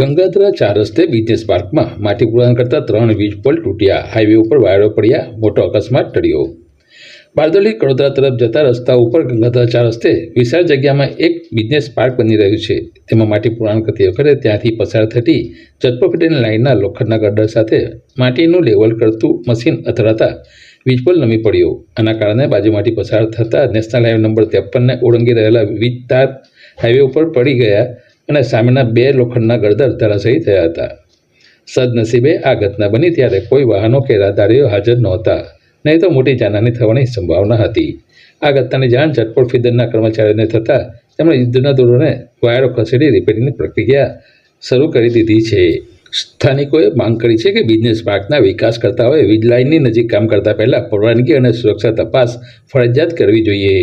ગંગાધરા ચાર રસ્તે બિઝનેસ પાર્કમાં માટી પુરાણ કરતા ત્રણ વીજ પોલ તૂટ્યા. હાઈવે ઉપર વાયરો પડ્યા. મોટો અકસ્માત ટળ્યો. બારદોલી કડોદરા તરફ જતા રસ્તા ઉપર ગંગાધરા ચાર રસ્તે વિશાળ જગ્યામાં એક બિઝનેસ પાર્ક બની રહ્યું છે. તેમાં માટી પુરાણ કરતી વખતે ત્યાંથી પસાર થતી ચટપટીની લાઇનના લોખંડના ગડર સાથે માટીનું લેવલ કરતું મશીન અથડાતા વીજપોલ નમી પડ્યો. આના કારણે બાજુમાંથી પસાર થતા નેશનલ હાઈવે નંબર ત્રેપનને ઓળંગી રહેલા વીજ તાર હાઈવે ઉપર પડી ગયા અને સામેના બે લોખંડના ગરદર ધરાશયી થયા હતા. સદનસીબે આ ઘટના બની ત્યારે કોઈ વાહનો કે રાહદારીઓ હાજર નહોતા, નહીં તો મોટી જાનહાની થવાની સંભાવના હતી. આ ઘટનાની જાણ ઝટપટ ફિદરના કર્મચારીઓને થતાં તેમણે યુદ્ધના દોરોને વાયરો ખસેડી રિપેરિંગની પ્રક્રિયા શરૂ કરી દીધી છે. સ્થાનિકોએ માંગ કરી છે કે બિઝનેસ પાર્કના હોય વીજ લાઇનની નજીક કામ કરતા પહેલાં પરવાનગી અને સુરક્ષા તપાસ ફરજિયાત કરવી જોઈએ.